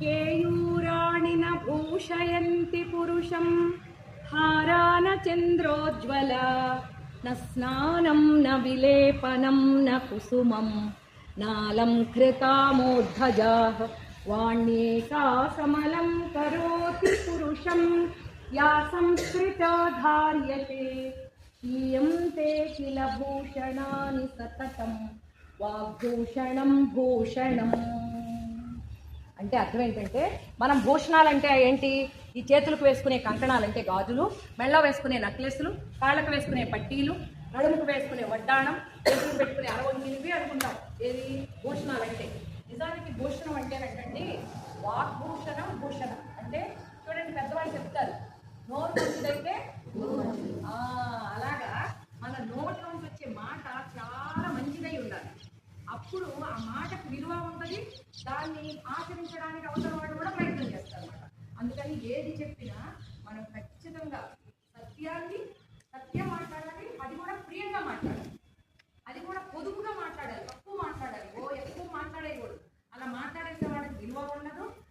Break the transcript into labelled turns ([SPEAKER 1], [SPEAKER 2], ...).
[SPEAKER 1] केयूराणि न भूषयन्ति पुरुषं। हारा न चन्द्रोज्ज्वला न स्नानं न विलेपनं न कुसुमं। नालङ्कृतामोद्धजाः वाण्ये वाण्येका समलं करोति पुरुषं। या संस्कृता धार्यते। इयं ते किल भूषणानि सततं। वाग्भूषणं भूषणम्। అంటే అర్థం ఏంటంటే మనం భూషణాలు అంటే ఏంటి? ఈ చేతులకు వేసుకునే కంకణాలు అంటే గాజులు మెళ్ళ వేసుకునే నెక్లెస్లు కాళ్ళకు వేసుకునే పట్టీలు నడుముకు వేసుకునే వడ్డాణం చేతులు పెట్టుకునే అరవంగి ఇవి అనుకుంటాం. ఏది? భూషణాలు అంటే నిజానికి భూషణం అంటే ఏంటంటే వాగ్భూషణం భూషణం. అంటే చూడండి పెద్దవాళ్ళు చెప్తారు. నోరు మంచిదైతే ఆ, అప్పుడు ఆ మాటకు విలువ ఉంటుంది. దాన్ని ఆచరించడానికి అవసరం వాళ్ళు కూడా ప్రయత్నం చేస్తారు అందుకని ఏది చెప్పినా మనం ఖచ్చితంగా సత్యాన్ని